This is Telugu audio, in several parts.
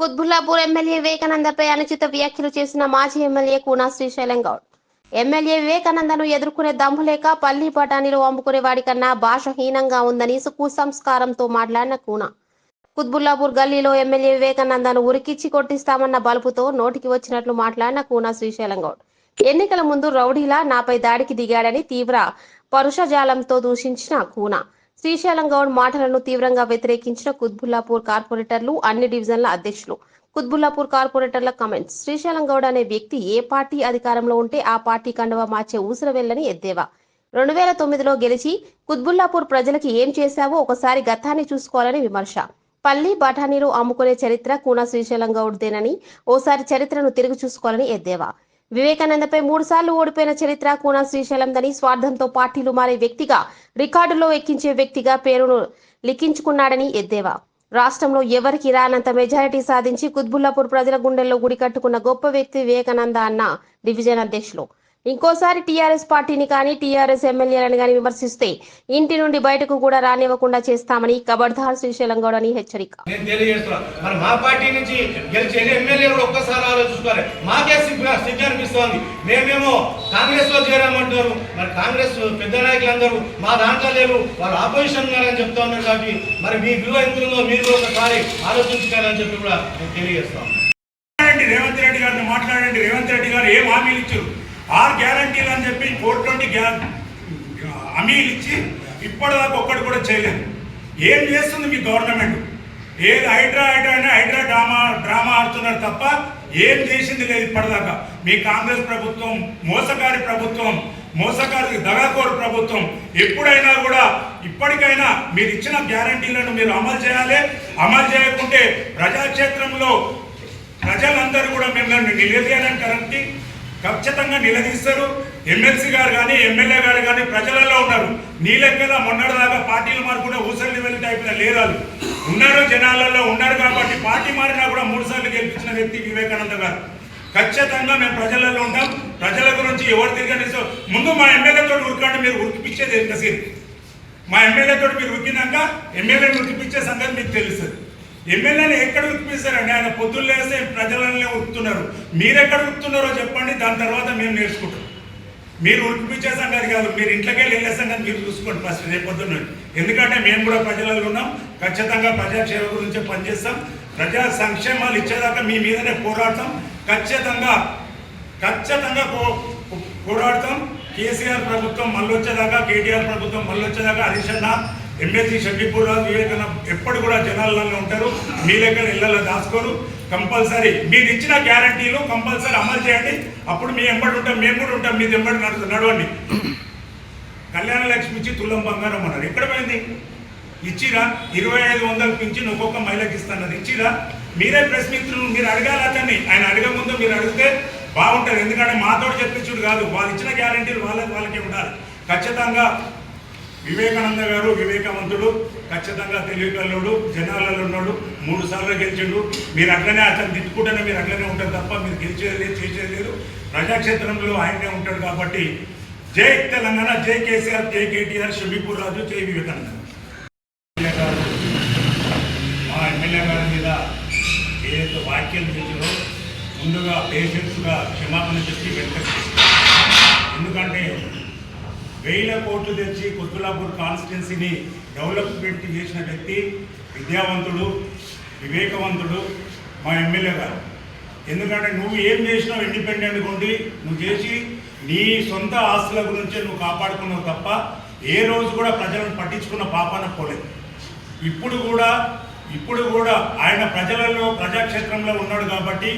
కుత్బుల్లాపూర్ ఎమ్మెల్యే వివేకానందపై అనుచిత వ్యాఖ్యలు చేసిన మాజీ ఎమ్మెల్యే కూనా శ్రీశైలం గౌడ్. ఎమ్మెల్యే వివేకానందను ఎదుర్కొనే దమ్ము లేక పల్లి పటానీలు అమ్ముకునే వాడికన్నా భాష హీనంగా ఉందని కుసంస్కారంతో మాట్లాడిన కూనా. కుత్బుల్లాపూర్ గల్లీలో ఎమ్మెల్యే వివేకానందను ఉరికిచ్చి కొట్టిస్తామన్న బలుపుతో నోటికి వచ్చినట్లు మాట్లాడిన కూనా శ్రీశైలం గౌడ్. ఎన్నికల ముందు రౌడీలా నాపై దాడికి దిగాడని తీవ్ర పరుషజాలంతో దూషించిన కూనా. శ్రీశైలం గౌడ్ మాటలను తీవ్రంగా వ్యతిరేకించిన కుత్బుల్లాపూర్ కార్పొరేటర్లు అన్ని డివిజన్ల అధ్యక్షులు. కుత్బుల్లాపూర్ కార్పొరేటర్ల కమెంట్స్ శ్రీశైలం గౌడ్ అనే వ్యక్తి ఏ పార్టీ అధికారంలో ఉంటే ఆ పార్టీ కండవ మార్చే ఊసర వెళ్ళని ఎద్దేవా. రెండు వేల తొమ్మిదిలో గెలిచి కుత్బుల్లాపూర్ ప్రజలకి ఏం చేశావో ఒకసారి గతాన్ని చూసుకోవాలని విమర్శ. పల్లి బఠానీలు అమ్ముకునే చరిత్ర కూన శ్రీశైలం గౌడ్దేనని ఓసారి చరిత్రను తిరిగి చూసుకోవాలని ఎద్దేవా. వివేకానందపై మూడు సార్లు ఓడిపోయిన చరిత్ర కూన శ్రీశైలందని స్వార్థంతో పార్టీలు మారే వ్యక్తిగా రికార్డులో ఎక్కించే వ్యక్తిగా పేరును లిఖించుకున్నాడని ఎద్దేవా. రాష్ట్రంలో ఎవరికి రానంత మెజారిటీ సాధించి కుత్బుల్లాపూర్ ప్రజల గుండెల్లో గుడి కట్టుకున్న గొప్ప వ్యక్తి వివేకానంద అన్న డివిజన్ అధ్యక్షులు. ఇంకోసారి టీఆర్ఎస్ పార్టీని కానీ టీఆర్ఎస్ ఎమ్మెల్యేలను కానీ విమర్శిస్తే ఇంటి నుండి బయటకు కూడా రానివ్వకుండా చేస్తామని కబర్దార్ శ్రీశైలం గౌడ్ అని హెచ్చరిక. నేను తెలియజేస్తున్నా. మరి మా పార్టీ నుంచి గెలిచి ఎన్ని ఎమ్మెల్యేలు ఒక్కసారి ఆలోచించుకోవాలి. మాకే సిగ్గు అనిపిస్తోంది. మేమేమో కాంగ్రెస్లో చేరామంటున్నారు. మరి కాంగ్రెస్ పెద్ద నాయకులందరూ మా దాంట్లో లేరు. వాళ్ళు ఆపోజిషన్ ఉన్నారని చెప్తా ఉన్నారు కాబట్టి మరి మీ విలువ ఎంత ఉందో మీరు ఒకసారి ఆలోచించుకోవాలని చెప్పి కూడా నేను తెలియజేస్తాం మాట్లాడండి రేవంత్ రెడ్డి గారిని మాట్లాడండి. రేవంత్ రెడ్డి గారు ఏం హామీలు ఇచ్చారు? ఆరు గ్యారంటీలు అని చెప్పి ఫోర్ ట్వంటీ గ్యా హామీలు ఇచ్చి ఇప్పటిదాకా ఒక్కటి కూడా చేయలేదు. ఏం చేస్తుంది మీ గవర్నమెంట్? ఏది హైడ్రా హైడ్రా అని హైడ్రా డ్రామా డ్రామా ఆడుతున్నారు తప్ప ఏం చేసింది లేదు ఇప్పటిదాకా. మీ కాంగ్రెస్ ప్రభుత్వం మోసగారి ప్రభుత్వం మోసగారి దగాకోరు ప్రభుత్వం ఎప్పుడైనా కూడా ఇప్పటికైనా మీరు ఇచ్చిన గ్యారంటీలను మీరు అమలు చేయాలి. అమలు చేయకుంటే ప్రజాక్షేత్రంలో ప్రజలందరూ కూడా మిమ్మల్ని నిలదీయడానికి ఖచ్చితంగా నిలదీస్తారు. ఎమ్మెల్సీ గారు కానీ ఎమ్మెల్యే గారు కానీ ప్రజలలో ఉన్నారు. నీళ్ళెక్కలా మొన్నటిదాకా పార్టీలు మారుకునే ఊసలి వెళ్ళి టైప్లో లేరు ఉన్నారు జనాలలో ఉన్నారు కాబట్టి పార్టీ మారినా కూడా మూడు సార్లు గెలిపించిన వ్యక్తి వివేకానంద గారు. ఖచ్చితంగా మేము ప్రజలలో ఉంటాం. ప్రజల గురించి ఎవరు తిరగని ముందు మా ఎమ్మెల్యేతో ఉరకండి మీరు ఉరికిపించేది ఎంతసేపు మా ఎమ్మెల్యేతో మీరు ఉరికినాక ఎమ్మెల్యేని ఉరికిపించే సంగతి ఎమ్మెల్యేని ఎక్కడ ఉరికిపిస్తారండి ఆయన పొద్దున్న లేస్తే ప్రజలనే ఉత్తున్నారు మీరు ఎక్కడ చెప్పండి దాని తర్వాత మేము నేర్చుకుంటాం. మీరు ఉరికిపించే సంగతి కాదు మీరు ఇంట్లోకి వెళ్ళి వెళ్ళే సంగతి మీరు చూసుకోండి ఫస్ట్ రేపు పొద్దున్న ఎందుకంటే మేము కూడా ప్రజలలో ఉన్నాం ఖచ్చితంగా ప్రజాక్షేమ గురించి పనిచేస్తాం. ప్రజా సంక్షేమాలు ఇచ్చేదాకా మీ మీదనే పోరాడతాం. ఖచ్చితంగా ఖచ్చితంగా పో- పోరాడతాం. కేసీఆర్ ప్రభుత్వం మళ్ళీ వచ్చేదాకా కేటీఆర్ ప్రభుత్వం మళ్ళీ వచ్చేదాకా హరీష్ అన్న ఎమ్మెల్సీ షడ్డీపూర్ రావు వివేకన్న ఎప్పుడు కూడా జనాల్లోనే ఉంటారు. మీ దగ్గర ఇళ్ళలో దాచుకోరు. కంపల్సరీ మీరు ఇచ్చిన గ్యారంటీలు కంపల్సరీ అమలు చేయండి. అప్పుడు మీ ఎంబడి ఉంటాం మేము కూడా ఉంటాం మీ ఎంబడి నడు నడవండి. కళ్యాణ లక్ష్మి ఇచ్చి తులం బంగారం అన్నారు. ఎక్కడ పోయింది? ఇచ్చిరా? ఇరవై ఐదు వందలు పెంచి ఒక్కొక్క మహిళకి ఇస్తున్నది ఇచ్చిరా? మీరే ప్రెస్ మిత్రులు మీరు అడగాలి అతన్ని. ఆయన అడగ ముందు మీరు అడిగితే బాగుంటుంది. ఎందుకంటే మాతో చెప్పించుడు కాదు. వాళ్ళు ఇచ్చిన గ్యారంటీలు వాళ్ళకి వాళ్ళకే ఉండాలి. ఖచ్చితంగా వివేకానంద గారు వివేకవంతుడు ఖచ్చితంగా తెలివికల్లుడు జనాలలో ఉన్నాడు మూడు సార్లు గెలిచిండు. మీరు అట్లనే అతను తిట్టుకుంటేనే మీరు అట్లనే ఉంటారు తప్ప మీరు గెలిచేది లేదు చేసేది లేదు. ప్రజాక్షేత్రంలో ఆయనే ఉంటాడు కాబట్టి జై తెలంగాణ జై కేసీఆర్ జై కేటీఆర్ షబీపూర్ రాజు జై వివేకానంద. ఎమ్మెల్యే గారు మా ఎమ్మెల్యే గారి మీద ఏదైతే వాక్యాలు చేసారో ముందుగా పేషెంట్స్గా క్షమాపణ చెప్పి వెంటనే ఎందుకంటే వేల కోట్లు తెచ్చి కుతులాపూర్ కాన్స్టిట్యున్సీని డెవలప్మెంట్ చేసిన వ్యక్తి విద్యావంతుడు వివేకవంతుడు మా ఎమ్మెల్యే గారు. ఎందుకంటే నువ్వు ఏం చేసినావు ఇండిపెండెంట్గా ఉండి నువ్వు చేసి నీ సొంత ఆస్తుల గురించే నువ్వు కాపాడుకున్నావు తప్ప ఏ రోజు కూడా ప్రజలను పట్టించుకున్న పాపాన పోలేదు. ఇప్పుడు కూడా ఇప్పుడు కూడా ఆయన ప్రజలలో ప్రజాక్షేత్రంలో ఉన్నాడు కాబట్టి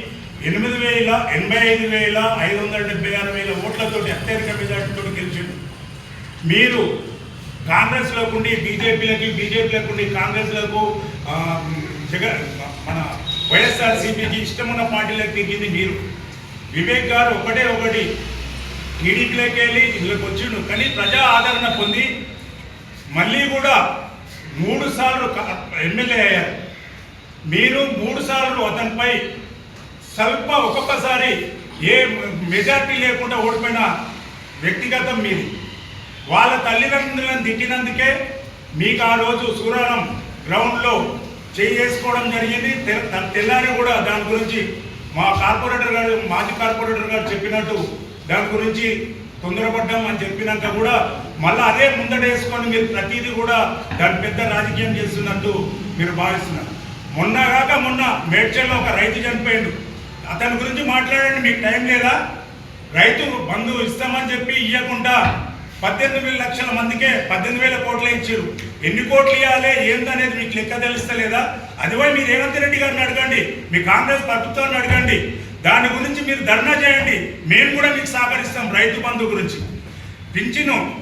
ఎనిమిది వేల ఎనభై ఐదు వేల ఐదు వందల డెబ్బై ఆరు వేల ఓట్లతోటి అత్యధిక మెజార్టీతో గెలిచి మీరు కాంగ్రెస్లోకి ఉండి బీజేపీలకి బీజేపీలకు ఉండి కాంగ్రెస్లకు జగన్ మన వైఎస్ఆర్సీపీకి ఇష్టమున్న పార్టీలకు తిరిగింది మీరు. వివేక్ గారు ఒకటే ఒకటి టీడీపీలోకి వెళ్ళి ఇందులోకి వచ్చిండు. కానీ ప్రజా ఆదరణ పొంది మళ్ళీ కూడా మూడు సార్లు ఎమ్మెల్యే అయ్యారు. మీరు మూడు సార్లు అతనిపై స్వల్ప ఒక్కొక్కసారి ఏ మెజార్టీ లేకుండా ఓడిపోయిన వ్యక్తిగతం మీది. వాళ్ళ తల్లిదండ్రులను తిట్టినందుకే మీకు ఆ రోజు సూరారం గ్రౌండ్లో చేసుకోవడం జరిగింది. దాని తెల్లారి కూడా దాని గురించి మా కార్పొరేటర్ గారు మాజీ కార్పొరేటర్ గారు చెప్పినట్టు దాని గురించి తొందరపడ్డాం అని చెప్పినాక కూడా మళ్ళీ అదే ముందట వేసుకొని మీరు ప్రతిదీ కూడా దాని పెద్ద రాజకీయం చేస్తున్నట్టు మీరు భావిస్తున్నారు. మొన్న కాక మొన్న మేడ్చల్లో ఒక రైతు చనిపోయిండు. అతని గురించి మాట్లాడండి మీకు టైం లేదా? రైతు బంధువు ఇస్తామని చెప్పి ఇవ్వకుండా పద్దెనిమిది వేల లక్షల మందికే పద్దెనిమిది వేల కోట్లు ఇచ్చారు. ఎన్ని కోట్లు ఇవ్వాలి ఏందనేది మీకు లెక్క తెలుస్తలేదా? అది పోయి మీరు రేవంత్ రెడ్డి గారిని అడగండి మీ కాంగ్రెస్ ప్రభుత్వాన్ని అడగండి. దాని గురించి మీరు ధర్నా చేయండి. మేము కూడా మీకు సహకరిస్తాం రైతు బంధు గురించి. పింఛను